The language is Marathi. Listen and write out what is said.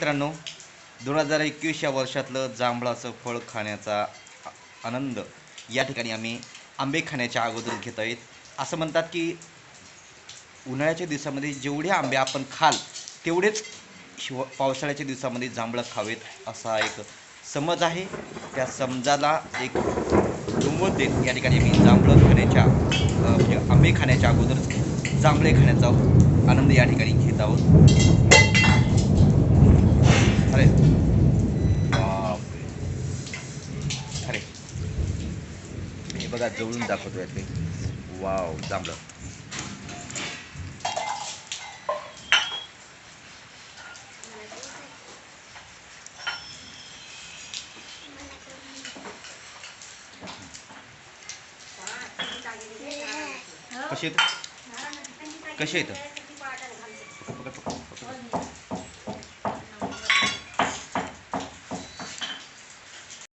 मित्रांनो दोन हजार एकवीस या वर्षातलं जांभळाचं फळ खाण्याचा आनंद या ठिकाणी आम्ही आंबे खाण्याच्या अगोदर घेत आहेत. असं म्हणतात की उन्हाळ्याच्या दिवसामध्ये जेवढे आंबे आपण खाल तेवढेच शिव पावसाळ्याच्या दिवसामध्ये जांभळं खावेत असा एक समज आहे. त्या समजाला एक दुमत देत या ठिकाणी आम्ही जांभळं खाण्याच्या म्हणजे आंबे खाण्याच्या अगोदर जांभळे खाण्याचा आनंद या ठिकाणी घेत आहोत. बघा जवळून दाखवतोय ते. वाव जांभळं कशी आहेत? कशी आहेत?